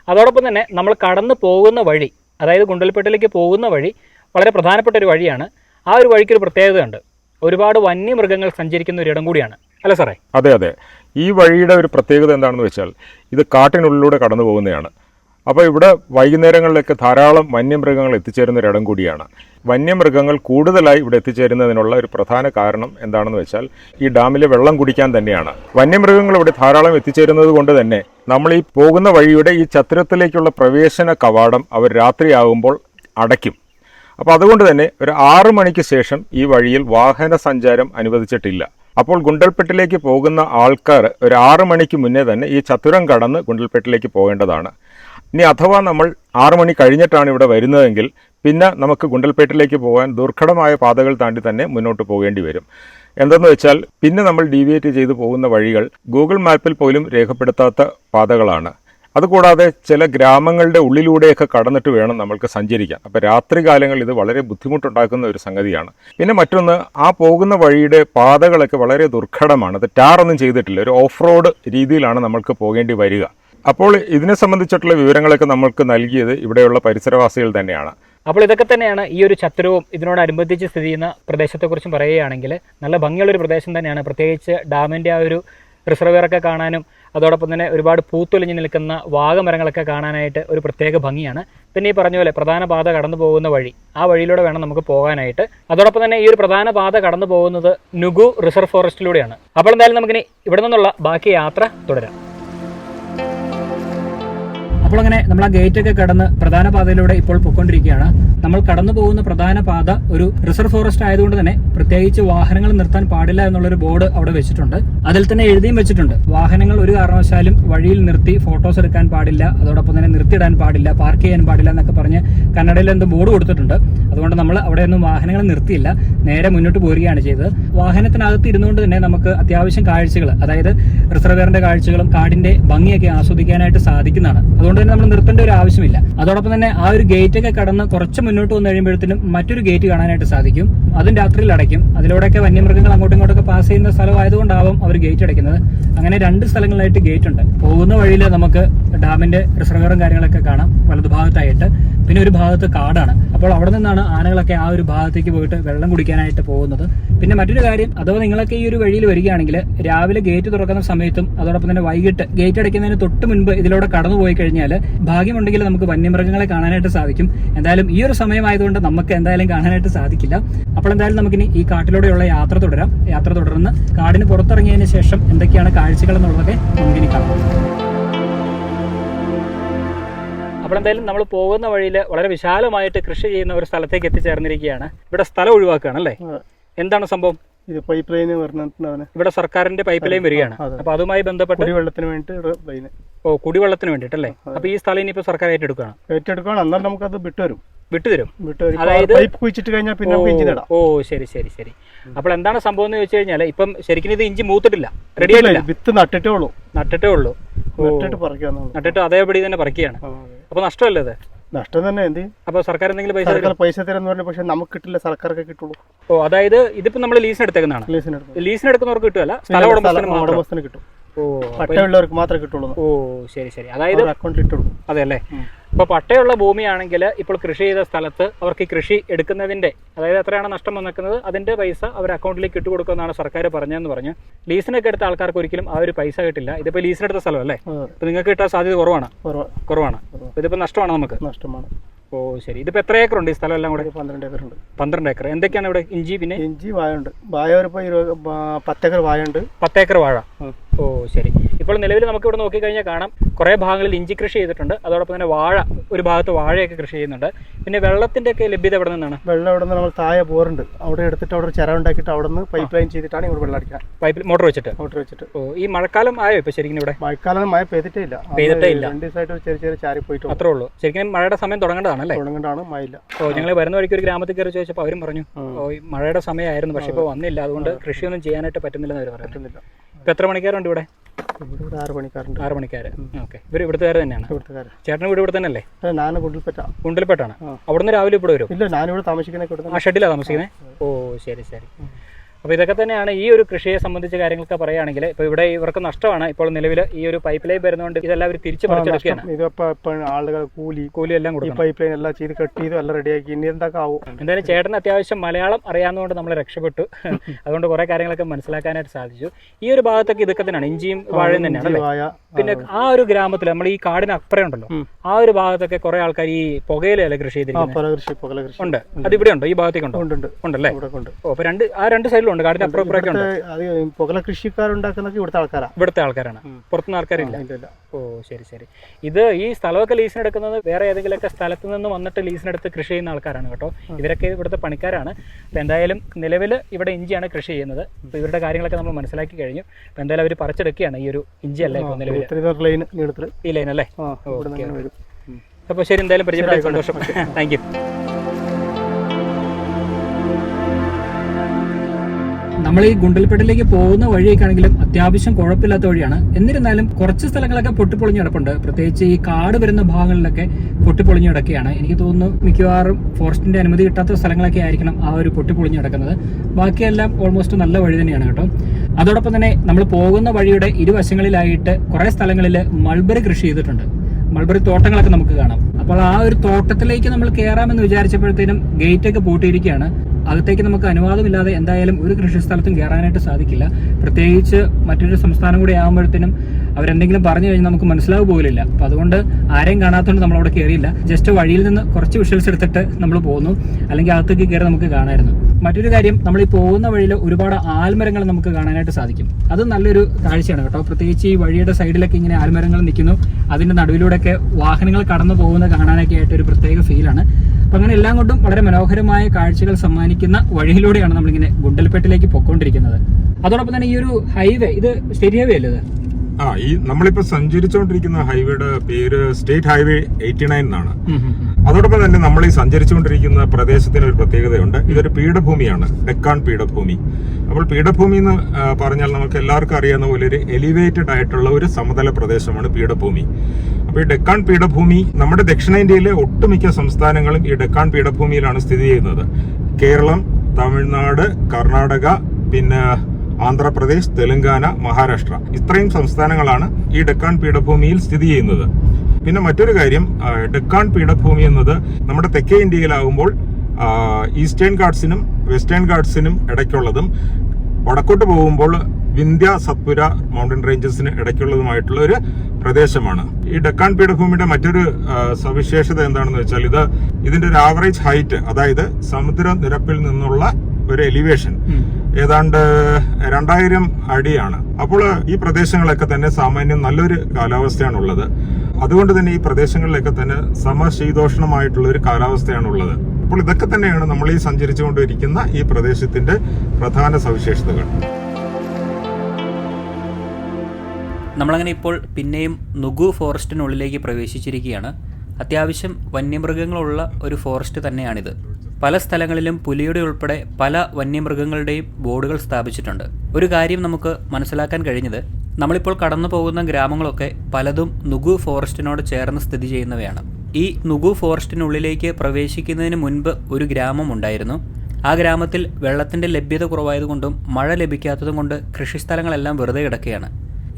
അതോടൊപ്പം തന്നെ നമ്മൾ കടന്നു പോകുന്ന വഴി അതായത് ഗുണ്ടൽപേട്ടിലേക്ക് പോകുന്ന വഴി വളരെ പ്രധാനപ്പെട്ട ഒരു വഴിയാണ്. ആ ഒരു വഴിക്കൊരു പ്രത്യേകതയുണ്ട്. ഒരുപാട് വന്യമൃഗങ്ങൾ സഞ്ചരിക്കുന്ന ഒരു ഇടം കൂടിയാണ്. അല്ല സാറേ? അതെ അതെ. ഈ വഴിയുടെ ഒരു പ്രത്യേകത എന്താണെന്ന് വെച്ചാൽ ഇത് കാട്ടിനുള്ളിലൂടെ കടന്നു പോകുന്നതാണ്. അപ്പോൾ ഇവിടെ വൈകുന്നേരങ്ങളിലൊക്കെ ധാരാളം വന്യമൃഗങ്ങൾ എത്തിച്ചേരുന്ന ഒരിടം കൂടിയാണ്. വന്യമൃഗങ്ങൾ കൂടുതലായി ഇവിടെ എത്തിച്ചേരുന്നതിനുള്ള ഒരു പ്രധാന കാരണം എന്താണെന്ന് വെച്ചാൽ ഈ ഡാമിലെ വെള്ളം കുടിക്കാൻ തന്നെയാണ്. വന്യമൃഗങ്ങൾ ഇവിടെ ധാരാളം എത്തിച്ചേരുന്നത് കൊണ്ട് തന്നെ നമ്മൾ ഈ പോകുന്ന വഴിയുടെ ഈ ചത്രത്തിലേക്കുള്ള പ്രവേശന കവാടം അവർ രാത്രിയാകുമ്പോൾ അടയ്ക്കും. അപ്പോൾ അതുകൊണ്ട് തന്നെ ഒരു ആറു മണിക്ക് ശേഷം ഈ വഴിയിൽ വാഹന സഞ്ചാരം അനുവദിച്ചിട്ടില്ല. അപ്പോൾ ഗുണ്ടൽപെട്ടിലേക്ക് പോകുന്ന ആൾക്കാർ ഒരു ആറു മണിക്ക് മുന്നേ തന്നെ ഈ ചതുരം കടന്ന് ഗുണ്ടൽപെട്ടിലേക്ക് പോകേണ്ടതാണ്. ഇനി അഥവാ നമ്മൾ ആറു മണി കഴിഞ്ഞിട്ടാണ് ഇവിടെ വരുന്നതെങ്കിൽ പിന്നെ നമുക്ക് ഗുണ്ടൽപേട്ടിലേക്ക് പോകാൻ ദുർഘടമായ പാതകൾ താണ്ടി തന്നെ മുന്നോട്ട് പോകേണ്ടി വരും. എന്തെന്ന് വെച്ചാൽ പിന്നെ നമ്മൾ ഡീവിയേറ്റ് ചെയ്തു പോകുന്ന വഴികൾ ഗൂഗിൾ മാപ്പിൽ പോലും രേഖപ്പെടുത്താത്ത പാതകളാണ്. അതുകൂടാതെ ചില ഗ്രാമങ്ങളുടെ ഉള്ളിലൂടെയൊക്കെ കടന്നിട്ട് വേണം നമ്മൾക്ക് സഞ്ചരിക്കാൻ. അപ്പോൾ രാത്രികാലങ്ങളിൽ ഇത് വളരെ ബുദ്ധിമുട്ടുണ്ടാക്കുന്ന ഒരു സംഗതിയാണ്. പിന്നെ മറ്റൊന്ന് ആ പോകുന്ന വഴിയുടെ പാതകളൊക്കെ വളരെ ദുർഘടമാണ്. അത് ടാറൊന്നും ചെയ്തിട്ടില്ല. ഒരു ഓഫ് റോഡ് രീതിയിലാണ് നമ്മൾക്ക് പോകേണ്ടി വരിക. അപ്പോൾ ഇതിനെ സംബന്ധിച്ചിട്ടുള്ള വിവരങ്ങളൊക്കെ നമ്മൾക്ക് നൽകിയത് ഇവിടെയുള്ള പരിസരവാസികൾ തന്നെയാണ്. അപ്പോൾ ഇതൊക്കെ തന്നെയാണ് ഈ ഒരു ചത്തുരവും ഇതിനോടനുബന്ധിച്ച് സ്ഥിതി ചെയ്യുന്ന പ്രദേശത്തെക്കുറിച്ചും പറയുകയാണെങ്കിൽ നല്ല ഭംഗിയുള്ളൊരു പ്രദേശം തന്നെയാണ്. പ്രത്യേകിച്ച് ഡാമിന്റെ ആ ഒരു റിസർവെയർ ഒക്കെ കാണാനും അതോടൊപ്പം തന്നെ ഒരുപാട് പൂത്തൊലിഞ്ഞ് നിൽക്കുന്ന വാഗമരങ്ങളൊക്കെ കാണാനായിട്ട് ഒരു പ്രത്യേക ഭംഗിയാണ്. പിന്നെ ഈ പറഞ്ഞ പോലെ പ്രധാന പാത കടന്നു പോകുന്ന വഴി ആ വഴിയിലൂടെ വേണം നമുക്ക് പോകാനായിട്ട്. അതോടൊപ്പം തന്നെ ഈ ഒരു പ്രധാന പാത കടന്നു പോകുന്നത് നുഗു റിസർവ് ഫോറസ്റ്റിലൂടെയാണ്. അപ്പോൾ എന്തായാലും നമുക്കിനി ഇവിടെ നിന്നുള്ള ബാക്കി യാത്ര തുടരാം. അപ്പോൾ അങ്ങനെ നമ്മൾ ആ ഗേറ്റ് ഒക്കെ കടന്ന് പ്രധാന പാതയിലൂടെ ഇപ്പോൾ പൊയ്ക്കൊണ്ടിരിക്കുകയാണ്. നമ്മൾ കടന്നു പോകുന്ന പ്രധാന പാത ഒരു റിസർവ് ഫോറസ്റ്റ് ആയതുകൊണ്ട് തന്നെ പ്രത്യേകിച്ച് വാഹനങ്ങൾ നിർത്താൻ പാടില്ല എന്നുള്ളൊരു ബോർഡ് അവിടെ വെച്ചിട്ടുണ്ട്. അതിൽ തന്നെ എഴുതിയും വെച്ചിട്ടുണ്ട്. വാഹനങ്ങൾ ഒരു കാരണവശാലും വഴിയിൽ നിർത്തി ഫോട്ടോസ് എടുക്കാൻ പാടില്ല അതോടൊപ്പം തന്നെ നിർത്തിയിടാൻ പാടില്ല പാർക്ക് ചെയ്യാൻ പാടില്ല എന്നൊക്കെ പറഞ്ഞ് കന്നഡയിൽ എന്ത് ബോർഡ് കൊടുത്തിട്ടുണ്ട്. അതുകൊണ്ട് നമ്മൾ അവിടെയൊന്നും വാഹനങ്ങൾ നിർത്തിയില്ല. നേരെ മുന്നോട്ട് പോരുകയാണ് ചെയ്തത്. വാഹനത്തിനകത്ത് ഇരുന്നുകൊണ്ട് തന്നെ നമുക്ക് അത്യാവശ്യം കാഴ്ചകൾ അതായത് റിസർവേറിന്റെ കാഴ്ചകളും കാടിന്റെ ഭംഗിയൊക്കെ ആസ്വദിക്കാനായിട്ട് സാധിക്കുന്നതാണ്. അതുകൊണ്ട് തന്നെ നമ്മൾ നിർത്തേണ്ട ഒരു ആവശ്യമില്ല. അതോടൊപ്പം തന്നെ ആ ഒരു ഗേറ്റ് ഒക്കെ കടന്ന് കുറച്ച് മുന്നോട്ട് വന്നു കഴിയുമ്പോഴത്തേനും മറ്റൊരു ഗേറ്റ് കാണാനായിട്ട് സാധിക്കും. അതും രാത്രിയിൽ അടയ്ക്കും. അതിലൂടെയൊക്കെ വന്യമൃഗങ്ങൾ അങ്ങോട്ടും ഇങ്ങോട്ടൊക്കെ പാസ് ചെയ്യുന്ന സ്ഥലമായതുകൊണ്ടാവും അവർ ഗേറ്റ് അടയ്ക്കുന്നത്. അങ്ങനെ രണ്ട് സ്ഥലങ്ങളിലായിട്ട് ഗേറ്റ് ഉണ്ട്. പോകുന്ന വഴിയിൽ നമുക്ക് ഡാമിന്റെ റിസർവറും കാര്യങ്ങളൊക്കെ കാണാം. വലതുഭാഗത്തായിട്ട്. പിന്നെ ഒരു ഭാഗത്ത് കാടാണ്. അപ്പോൾ അവിടെ നിന്നാണ് ആനകളൊക്കെ ആ ഒരു ഭാഗത്തേക്ക് പോയിട്ട് വെള്ളം കുടിക്കാനായിട്ട് പോകുന്നത്. പിന്നെ മറ്റൊരു കാര്യം അഥവാ നിങ്ങളൊക്കെ ഈ ഒരു വഴിയിൽ വരികയാണെങ്കിൽ രാവിലെ ഗേറ്റ് തുറക്കുന്ന സമയത്തും അതോടൊപ്പം തന്നെ വൈകിട്ട് ഗേറ്റ് അടയ്ക്കുന്നതിന് തൊട്ട് മുൻപ് ഇതിലൂടെ കടന്നു പോയി കഴിഞ്ഞാൽ ഭാഗ്യമുണ്ടെങ്കിൽ നമുക്ക് വന്യമൃഗങ്ങളെ കാണാനായിട്ട് സാധിക്കും. എന്തായാലും ഈ ഒരു സമയമായതുകൊണ്ട് നമുക്ക് എന്തായാലും കാണാനായിട്ട് സാധിക്കില്ല. അപ്പോൾ എന്തായാലും നമുക്കിനി ഈ കാട്ടിലൂടെയുള്ള യാത്ര തുടരാം. യാത്ര തുടർന്ന് കാടിന് പുറത്തിറങ്ങിയതിന് ശേഷം എന്തൊക്കെയാണ് കാഴ്ചകൾ എന്നുള്ളതൊക്കെ നമുക്കിനി കാണാം. അപ്പോൾ എന്തായാലും നമ്മൾ പോകുന്ന വഴിയിൽ വളരെ വിശാലമായിട്ട് കൃഷി ചെയ്യുന്ന ഒരു സ്ഥലത്തേക്ക് എത്തിച്ചേർന്നിരിക്കുകയാണ്. ഇവിടെ സ്ഥലം ഒഴിവാക്കുകയാണ് അല്ലേ? എന്താണ് സംഭവം? ഇത് പൈപ്പ് ലൈൻ പറഞ്ഞിട്ടുണ്ടാവനെ ഇവിടെ സർക്കാരിന്റെ പൈപ്പ് ലൈൻ വരികയാണ്. അതെ. അപ്പൊ അതുമായി ബന്ധപ്പെട്ട് കുടിവെള്ളത്തിന് വേണ്ടിട്ട് ലൈന് ഓ കുടിവെള്ളത്തിന് വേണ്ടിട്ടല്ലേ അപ്പൊ ഈ സ്ഥലം ഇനിയിപ്പോ സർക്കാർ ഏറ്റെടുക്കുകയാണ്. ഏറ്റെടുക്കണം എന്നാൽ നമുക്കത് വിട്ടുവരും വിട്ടുതരും. വിട്ടുവരും അതായത് പൈപ്പ് കുഴിച്ചിട്ട് കഴിഞ്ഞാൽ പിന്നെ ഓ ശരി ശരി ശരി. അപ്പോൾ എന്താണ് സംഭവം എന്ന് ചോദിച്ചു കഴിഞ്ഞാൽ ഇപ്പം ശരിക്കും ഇത് ഇഞ്ചി മൂത്തിട്ടില്ല. റെഡി ആയിട്ടില്ല. വിത്ത് നട്ടിട്ടേ ഉള്ളൂ. നട്ടിട്ടേ ഉള്ളൂ. നട്ടിട്ട് അതേപടി തന്നെ പറിക്കുകയാണ്. അപ്പൊ നഷ്ടമല്ലേ അത് നഷ്ടം തന്നെ എന്ത്? അപ്പൊ സർക്കാർ എന്തെങ്കിലും പൈസ പൈസ തരാന്ന് പറഞ്ഞു പക്ഷെ നമുക്ക് കിട്ടില്ല സർക്കാർക്ക് കിട്ടുള്ളൂ. ഓ അതായത് ഇതിപ്പോ നമ്മൾ ലീസിന് എടുത്തേക്കുന്നതാണ്. ലീസിന് ലീസിന് എടുക്കുന്നവർക്ക് കിട്ടുമല്ല സ്ഥല ഉടമസ്ഥന് കിട്ടും. ഓ പട്ടയുള്ളവർക്ക് മാത്രമേ കിട്ടുള്ളൂ. ഓ ശരി ശരി. അതായത് അക്കൗണ്ട് ഇട്ടുള്ളൂ അതെ അല്ലേ ഇപ്പൊ പട്ടയുള്ള ഭൂമിയാണെങ്കിൽ ഇപ്പോൾ കൃഷി ചെയ്ത സ്ഥലത്ത് അവർക്ക് കൃഷി എടുക്കുന്നതിന്റെ അതായത് എത്രയാണ് നഷ്ടം വന്നേക്കുന്നത് അതിന്റെ പൈസ അവർ അക്കൗണ്ടിലേക്ക് ഇട്ട് കൊടുക്കുമെന്നാണ് സർക്കാർ പറഞ്ഞതെന്ന് പറഞ്ഞു ലീസിനൊക്കെ എടുത്ത ആൾക്കാർക്ക് ഒരിക്കലും ആ ഒരു പൈസ കിട്ടില്ല. ഇതിപ്പോ ലീസിനെടുത്ത സ്ഥലമല്ലേ. ഇപ്പൊ നിങ്ങൾക്ക് കിട്ടാൻ സാധ്യത കുറവാണ്. കുറവാ. കുറവാണ്. ഇതിപ്പോ നഷ്ടമാണ് നമുക്ക്? നഷ്ടമാണ്. ഓ ശരി. ഇതിപ്പോ എത്ര ഏക്കർ ഉണ്ട് ഈ സ്ഥലം എല്ലാം കൂടെ പന്ത്രണ്ട് ഏക്കർ ഉണ്ട് പന്ത്രണ്ട് ഏക്കർ എന്തൊക്കെയാണ് ഇവിടെ ഇഞ്ചി പിന്നെ? ഇഞ്ചി വാഴ ഉണ്ട് വാഴ ഒരു പത്തേക്കർ വാഴ ഉണ്ട് പത്തേക്കർ പത്ത് ഏക്കർ വാഴ. ഓ ശരി. ഇപ്പോൾ നിലവിൽ നമുക്ക് ഇവിടെ നോക്കിക്കഴിഞ്ഞാൽ കാണാം കുറേ ഭാഗങ്ങളിൽ ഇഞ്ചി കൃഷി ചെയ്തിട്ടുണ്ട്. അതോടൊപ്പം തന്നെ വാഴ ഒരു ഭാഗത്ത് വാഴയൊക്കെ കൃഷി ചെയ്യുന്നുണ്ട്. പിന്നെ വെള്ളത്തിന്റെ ഒക്കെ ലഭ്യത എവിടെ നിന്നാണ്? വെള്ളം ഇവിടെ നിന്ന് നമ്മൾ താഴെ പോറുണ്ട് അവിടെ എടുത്തിട്ട് അവിടെ ചിര ഉണ്ടാക്കിയിട്ട് അവിടെ നിന്ന് പൈപ്പ് ലൈൻ ചെയ്തിട്ടാണ് ഇവിടെ വെള്ളം അടിക്കാൻ പൈപ്പ് മോട്ടർ വെച്ചിട്ട്? മോട്ടർ വെച്ചിട്ട്. ഓ ഈ മഴക്കാലം ആയോ ഇപ്പൊ ശരിക്കും ഇവിടെ? മഴക്കാലം മഴ പെയ്തിട്ടേ ഇല്ല പെയ്തിട്ടേ ഇല്ല. രണ്ട് ദിവസമായിട്ട് ചെറിയ ചെറിയ ചാരി പോയിട്ട് അത്രേ ഉള്ളൂ ശരിക്കും മഴയുടെ സമയം തുടങ്ങേണ്ടതാണല്ലേ തുടങ്ങണ്ടാണ് മഴയില്ല ഓ ഞങ്ങൾ വരുന്ന വഴിക്ക് ഒരു ഗ്രാമത്തിൽ കയറി ചോദിച്ചപ്പോൾ അവരും പറഞ്ഞു ഓ ഈ മഴയുടെ സമയമായിരുന്നു പക്ഷെ ഇപ്പോൾ വന്നില്ല. അതുകൊണ്ട് കൃഷിയൊന്നും ചെയ്യാനായിട്ട് പറ്റുന്നില്ലെന്ന് അവർ പറ്റുന്നില്ല. ഇപ്പൊ എത്ര മണിക്കാരുണ്ട് ഇവിടെ? ഇവിടെ ആറ് മണിക്കാരുണ്ട് ആറ് മണിക്കാര് ഓക്കെ. ഇവർ ഇവിടുത്തുകാർ തന്നെയാണ്. ഇവിടുത്തെ ചേട്ടൻ വീട് ഇവിടെ തന്നെയല്ലേ? ഞാൻ കുണ്ടിൽപ്പറ്റ കുണ്ടൽപ്പെട്ടാണ് ആ. അവിടുന്ന് രാവിലെ ഇവിടെ വരും? ഇല്ല ഞാനിവിടെ താമസിക്കുന്ന ആ ഷെഡിലാണ് താമസിക്കുന്നത് ഓ ശരി ശരി. അപ്പോൾ ഇതൊക്കെ തന്നെയാണ് ഈ ഒരു കൃഷിയെ സംബന്ധിച്ച കാര്യങ്ങളൊക്കെ പറയുകയാണെങ്കിൽ ഇപ്പോൾ ഇവിടെ ഇവർക്ക് നഷ്ടമാണ്. ഇപ്പോൾ നിലവിൽ ഈ ഒരു പൈപ്പ് ലൈൻ വരുന്നതുകൊണ്ട് ഇതെല്ലാം അവർ തിരിച്ചു പറിച്ചെടുക്കുകയാണ്. ഇതിപ്പോൾ ആളുകൾ കൂലി കൂലി എല്ലാം കൊടുക്കും പൈപ്പ് ലൈൻ എല്ലാം ചെയ്ത് കട്ട് ചെയ്ത് എല്ലാം റെഡിയാക്കി ഇനി എന്തൊക്കെ ആവും? എന്തായാലും ചേട്ടൻ അത്യാവശ്യം മലയാളം അറിയാവുന്നതുകൊണ്ട് നമ്മൾ രക്ഷപ്പെട്ടു. അതുകൊണ്ട് കുറേ കാര്യങ്ങളൊക്കെ മനസ്സിലാക്കാനായിട്ട് സാധിച്ചു. ഈ ഒരു ഭാഗത്തൊക്കെ ഇതൊക്കെ തന്നെയാണ്. ഇഞ്ചിയും വാഴയും തന്നെയാണ് പിന്നെ ആ ഒരു ഗ്രാമത്തിൽ നമ്മൾ ഈ കാടിന് അപ്പുറം ഉണ്ടല്ലോ. ആ ഒരു ഭാഗത്തൊക്കെ കുറെ ആൾക്കാർ ഈ പുകയിലല്ലേ കൃഷി ചെയ്തിരിക്കുന്നത് കൃഷി ഉണ്ട്. അത് ഇവിടെ ഉണ്ടോ ഈ ഭാഗത്തേക്ക് ഉണ്ടോ? ഉണ്ട് ഉണ്ട്. ഉണ്ടല്ലേ? ഓ അപ്പൊ രണ്ട് ആ രണ്ട് സൈഡിലും ഉണ്ട്. കാടിന്റെ അപ്പുറം ഇപ്പുറമൊക്കെ ഉണ്ട്. പുകല കൃഷിക്കാരുണ്ടാക്കുന്നൊക്കെ ഇവിടുത്തെ ആൾക്കാരാണ് ഇവിടുത്തെ ആൾക്കാരാണ്. പുറത്തുനിന്ന് ആൾക്കാരില്ല. ഓ ശരി ശരി. ഇത് ഈ സ്ഥലമൊക്കെ ലീസിന് എടുക്കുന്നത് വേറെ ഏതെങ്കിലുമൊക്കെ സ്ഥലത്ത് നിന്ന് വന്നിട്ട് ലീസിനെടുത്ത് കൃഷി ചെയ്യുന്ന ആൾക്കാരാണ് കേട്ടോ. ഇവരൊക്കെ ഇവിടുത്തെ പണിക്കാരാണ്. അപ്പോൾ എന്തായാലും നിലവിൽ ഇവിടെ ഇഞ്ചിയാണ് കൃഷി ചെയ്യുന്നത്. അപ്പോൾ ഇവരുടെ കാര്യങ്ങളൊക്കെ നമ്മൾ മനസ്സിലാക്കി കഴിഞ്ഞു. അപ്പോൾ എന്തായാലും അവർ പറിച്ചെടുക്കുകയാണ് ഈ ഒരു ഇഞ്ചി അല്ലേ ഇപ്പോൾ നിലവിൽ ഈ ലൈൻ അല്ലേ? അപ്പോൾ ശരി എന്തായാലും പരിചയപ്പെടാൻ സന്തോഷം. താങ്ക് യു നമ്മൾ ഈ ഗുണ്ടൽപേട്ടിലേക്ക് പോകുന്ന വഴിയൊക്കെയാണെങ്കിലും അത്യാവശ്യം കുഴപ്പമില്ലാത്ത വഴിയാണ്. എന്നിരുന്നാലും കുറച്ച് സ്ഥലങ്ങളൊക്കെ പൊട്ടിപ്പൊളിഞ്ഞ് കിടപ്പുണ്ട്. പ്രത്യേകിച്ച് ഈ കാട് വരുന്ന ഭാഗങ്ങളിലൊക്കെ പൊട്ടിപ്പൊളിഞ്ഞ് കിടക്കുകയാണ്. എനിക്ക് തോന്നുന്നു മിക്കവാറും ഫോറസ്റ്റിന്റെ അനുമതി കിട്ടാത്ത സ്ഥലങ്ങളൊക്കെ ആയിരിക്കണം ആ ഒരു പൊട്ടിപ്പൊളിഞ്ഞ് കിടക്കുന്നത്. ബാക്കിയെല്ലാം ഓൾമോസ്റ്റ് നല്ല വഴി തന്നെയാണ് കേട്ടോ. അതോടൊപ്പം തന്നെ നമ്മൾ പോകുന്ന വഴിയുടെ ഇരുവശങ്ങളിലായിട്ട് കുറേ സ്ഥലങ്ങളിൽ മൾബറി കൃഷി ചെയ്തിട്ടുണ്ട്. മൾബറി തോട്ടങ്ങളൊക്കെ നമുക്ക് കാണാം. അപ്പോൾ ആ ഒരു തോട്ടത്തിലേക്ക് നമ്മൾ കയറാമെന്ന് വിചാരിച്ചപ്പോഴത്തേനും ഗേറ്റ് ഒക്കെ പൂട്ടിയിരിക്കുകയാണ്. അകത്തേക്ക് നമുക്ക് അനുവാദമില്ലാതെ എന്തായാലും ഒരു കൃഷിസ്ഥലത്തും കയറാനായിട്ട് സാധിക്കില്ല. പ്രത്യേകിച്ച് മറ്റൊരു സംസ്ഥാനം കൂടി ആകുമ്പോഴത്തേനും അവരെന്തെങ്കിലും പറഞ്ഞു കഴിഞ്ഞാൽ നമുക്ക് മനസ്സിലാവുക പോലില്ല. അപ്പോൾ അതുകൊണ്ട് ആരെയും കാണാത്തതുകൊണ്ട് നമ്മൾ അവിടെ കയറിയില്ല ജസ്റ്റ് വഴിയിൽ നിന്ന് കുറച്ച് വിഷ്വൽസ് എടുത്തിട്ട് നമ്മൾ പോകുന്നു അല്ലെങ്കിൽ അകത്തേക്ക് കയറി നമുക്ക് കാണാമായിരുന്നു മറ്റൊരു കാര്യം നമ്മൾ ഈ പോകുന്ന വഴിയിൽ ഒരുപാട് ആൽമരങ്ങൾ നമുക്ക് കാണാനായിട്ട് സാധിക്കും. അത് നല്ലൊരു കാഴ്ചയാണ് കേട്ടോ. പ്രത്യേകിച്ച് ഈ വഴിയുടെ സൈഡിലൊക്കെ ഇങ്ങനെ ആൽമരങ്ങൾ നിൽക്കുന്നു. അതിന്റെ നടുവിലൂടെയൊക്കെ വാഹനങ്ങൾ കടന്നു പോകുന്ന കാണാനൊക്കെ ആയിട്ട് ഒരു പ്രത്യേക ഫീലാണ് അപ്പം അങ്ങനെ എല്ലാം കൊണ്ടും വളരെ മനോഹരമായ കാഴ്ചകൾ സമ്മാനിക്കുന്ന വഴിയിലൂടെയാണ് നമ്മളിങ്ങനെ ഗുണ്ടൽപേട്ടിലേക്ക് പൊക്കോണ്ടിരിക്കുന്നത് അതോടൊപ്പം തന്നെ ഈ ഒരു ഹൈവേ ഇത് സ്റ്റേറ്റ് ഹൈവേ അല്ലേ ആ ഈ നമ്മളിപ്പോ സഞ്ചരിച്ചുകൊണ്ടിരിക്കുന്ന ഹൈവേയുടെ പേര് സ്റ്റേറ്റ് ഹൈവേ എയ്റ്റി നയൻ എന്നാണ്. അതോടൊപ്പം തന്നെ നമ്മൾ ഈ സഞ്ചരിച്ചുകൊണ്ടിരിക്കുന്ന പ്രദേശത്തിന് ഒരു പ്രത്യേകതയുണ്ട്. ഇതൊരു പീഠഭൂമിയാണ്. ഡെക്കാൻ പീഠഭൂമി. അപ്പോൾ പീഠഭൂമി എന്ന് പറഞ്ഞാൽ നമുക്ക് എല്ലാവർക്കും അറിയാവുന്ന പോലെ ഒരു എലിവേറ്റഡ് ആയിട്ടുള്ള ഒരു സമതല പ്രദേശമാണ് പീഠഭൂമി. അപ്പോൾ ഈ ഡെക്കാൻ പീഠഭൂമി നമ്മുടെ ദക്ഷിണേന്ത്യയിലെ ഒട്ടുമിക്ക സംസ്ഥാനങ്ങളും ഈ ഡെക്കാൻ പീഠഭൂമിയിലാണ് സ്ഥിതി ചെയ്യുന്നത്. കേരളം തമിഴ്നാട് കർണാടക പിന്നെ ആന്ധ്രാപ്രദേശ് തെലങ്കാന മഹാരാഷ്ട്ര. ഇത്രയും സംസ്ഥാനങ്ങളാണ് ഈ ഡെക്കാൻ പീഠഭൂമിയിൽ സ്ഥിതി ചെയ്യുന്നത്. പിന്നെ മറ്റൊരു കാര്യം ഡെക്കാൻ പീഠഭൂമി എന്നത് നമ്മുടെ തെക്കേ ഇന്ത്യയിലാകുമ്പോൾ ഈസ്റ്റേൺ ഗാർഡ്സിനും വെസ്റ്റേൺ ഗാർഡ്സിനും ഇടയ്ക്കുള്ളതും വടക്കോട്ട് പോകുമ്പോൾ വിന്ധ്യ സത്പുര മൗണ്ടൻ റേഞ്ചസിന് ഇടയ്ക്കുള്ളതുമായിട്ടുള്ള ഒരു പ്രദേശമാണ്. ഈ ഡെക്കാൻ പീഠഭൂമിയുടെ മറ്റൊരു സവിശേഷത എന്താണെന്ന് വെച്ചാൽ ഇത് ഇതിന്റെ ഒരു ആവറേജ് ഹൈറ്റ് അതായത് സമുദ്രനിരപ്പിൽ നിന്നുള്ള ഒരു എലിവേഷൻ ഏതാണ്ട് രണ്ടായിരം അടിയാണ്. അപ്പോൾ ഈ പ്രദേശങ്ങളൊക്കെ തന്നെ സാമാന്യം നല്ലൊരു കാലാവസ്ഥയാണുള്ളത്. അതുകൊണ്ട് തന്നെ ഈ പ്രദേശങ്ങളിലൊക്കെ തന്നെ സമശീതോഷണമായിട്ടുള്ള ഒരു കാലാവസ്ഥയാണുള്ളത്. അപ്പോൾ ഇതൊക്കെ തന്നെയാണ് നമ്മൾ ഈ സഞ്ചരിച്ചുകൊണ്ടിരിക്കുന്ന ഈ പ്രദേശത്തിന്റെ പ്രധാന സവിശേഷതകൾ. നമ്മളങ്ങനെ ഇപ്പോൾ പിന്നെയും നുഗു ഫോറസ്റ്റിനുള്ളിലേക്ക് പ്രവേശിച്ചിരിക്കുകയാണ്. അത്യാവശ്യം വന്യമൃഗങ്ങളുള്ള ഒരു ഫോറസ്റ്റ് തന്നെയാണിത്. പല സ്ഥലങ്ങളിലും പുലിയുടെ ഉൾപ്പെടെ പല വന്യമൃഗങ്ങളുടെയും ബോർഡുകൾ സ്ഥാപിച്ചിട്ടുണ്ട്. ഒരു കാര്യം നമുക്ക് മനസ്സിലാക്കാൻ കഴിഞ്ഞത് നമ്മളിപ്പോൾ കടന്നു പോകുന്ന ഗ്രാമങ്ങളൊക്കെ പലതും നുഗു ഫോറസ്റ്റിനോട് ചേർന്ന് സ്ഥിതി ചെയ്യുന്നവയാണ്. ഈ നുഗു ഫോറസ്റ്റിനുള്ളിലേക്ക് പ്രവേശിക്കുന്നതിന് മുൻപ് ഒരു ഗ്രാമം ഉണ്ടായിരുന്നു. ആ ഗ്രാമത്തിൽ വെള്ളത്തിന്റെ ലഭ്യത കുറവായതുകൊണ്ടും മഴ ലഭിക്കാത്തതും കൊണ്ട് കൃഷിസ്ഥലങ്ങളെല്ലാം വെറുതെ കിടക്കുകയാണ്.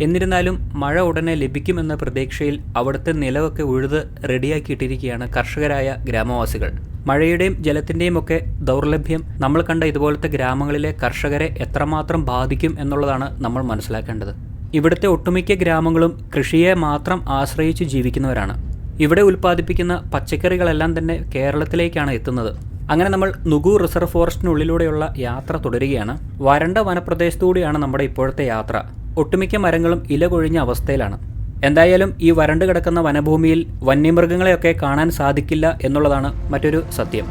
എന്നിരുന്നാലും മഴ ഉടനെ ലഭിക്കുമെന്ന പ്രതീക്ഷയിൽ അവിടുത്തെ നിലവൊക്കെ ഉഴുത് റെഡിയാക്കിയിട്ടിരിക്കുകയാണ് കർഷകരായ ഗ്രാമവാസികൾ. മഴയുടെയും ജലത്തിന്റെയും ഒക്കെ ദൗർലഭ്യം നമ്മൾ കണ്ട ഇതുപോലത്തെ ഗ്രാമങ്ങളിലെ കർഷകരെ എത്രമാത്രം ബാധിക്കും എന്നുള്ളതാണ് നമ്മൾ മനസ്സിലാക്കേണ്ടത്. ഇവിടുത്തെ ഒട്ടുമിക്ക ഗ്രാമങ്ങളും കൃഷിയെ മാത്രം ആശ്രയിച്ച് ജീവിക്കുന്നവരാണ്. ഇവിടെ ഉൽപ്പാദിപ്പിക്കുന്ന പച്ചക്കറികളെല്ലാം തന്നെ കേരളത്തിലേക്കാണ് എത്തുന്നത്. അങ്ങനെ നമ്മൾ നുഗു റിസർവ് ഫോറസ്റ്റിനുള്ളിലൂടെയുള്ള യാത്ര തുടരുകയാണ്. വരണ്ട വനപ്രദേശത്തുകൂടിയാണ് നമ്മുടെ ഇപ്പോഴത്തെ യാത്ര. ഒട്ടുമിക്ക മരങ്ങളും ഇല കൊഴിഞ്ഞ അവസ്ഥയിലാണ്. എന്തായാലും ഈ വരണ്ടു കിടക്കുന്ന വനഭൂമിയിൽ വന്യമൃഗങ്ങളെയൊക്കെ കാണാൻ സാധിക്കില്ല എന്നുള്ളതാണ് മറ്റൊരു സത്യം.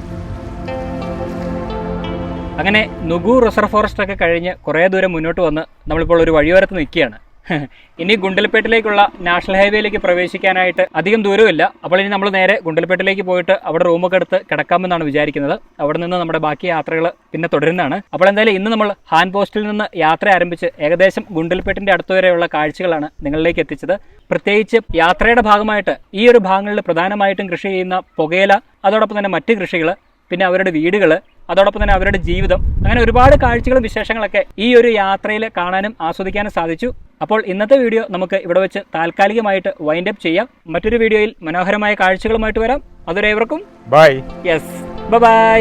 അങ്ങനെ നുഗു റിസർവ് ഫോറസ്റ്റ് ഒക്കെ കഴിഞ്ഞ് കുറേ ദൂരം മുന്നോട്ട് വന്ന് നമ്മളിപ്പോൾ ഒരു വഴിയോരത്ത് നിൽക്കുകയാണ്. ഇനി ഗുണ്ടൽപേട്ടിലേക്കുള്ള നാഷണൽ ഹൈവേയിലേക്ക് പ്രവേശിക്കാനായിട്ട് അധികം ദൂരമില്ല അപ്പോൾ ഇനി നമ്മൾ നേരെ ഗുണ്ടൽപേട്ടിലേക്ക് പോയിട്ട് അവിടെ റൂമൊക്കെ എടുത്ത് കിടക്കാമെന്നാണ് വിചാരിക്കുന്നത്. അവിടെ നിന്ന് നമ്മുടെ ബാക്കി യാത്രകൾ പിന്നെ തുടരുന്നതാണ്. അപ്പോൾ എന്തായാലും ഇന്ന് നമ്മൾ ഹാൻഡ് പോസ്റ്റിൽ നിന്ന് യാത്ര ആരംഭിച്ച് ഏകദേശം ഗുണ്ടൽപേട്ടിന്റെ അടുത്ത് വരെയുള്ള കാഴ്ചകളാണ് നിങ്ങളിലേക്ക് എത്തിച്ചത്. പ്രത്യേകിച്ച് യാത്രയുടെ ഭാഗമായിട്ട് ഈ ഒരു ഭാഗങ്ങളിൽ പ്രധാനമായിട്ടും കൃഷി ചെയ്യുന്ന പുകയില അതോടൊപ്പം തന്നെ മറ്റ് കൃഷികൾ പിന്നെ അവരുടെ വീടുകൾ അതോടൊപ്പം തന്നെ അവരുടെ ജീവിതം അങ്ങനെ ഒരുപാട് കാഴ്ചകളും വിശേഷങ്ങളൊക്കെ ഈ ഒരു യാത്രയിൽ കാണാനും ആസ്വദിക്കാനും സാധിച്ചു. അപ്പോൾ ഇന്നത്തെ വീഡിയോ നമുക്ക് ഇവിടെ വെച്ച് താൽക്കാലികമായിട്ട് വൈൻഡ് അപ്പ് ചെയ്യാം. മറ്റൊരു വീഡിയോയിൽ മനോഹരമായ കാഴ്ചകളുമായിട്ട് വരാം. അതുവരെ ബൈ യെസ് ബൈ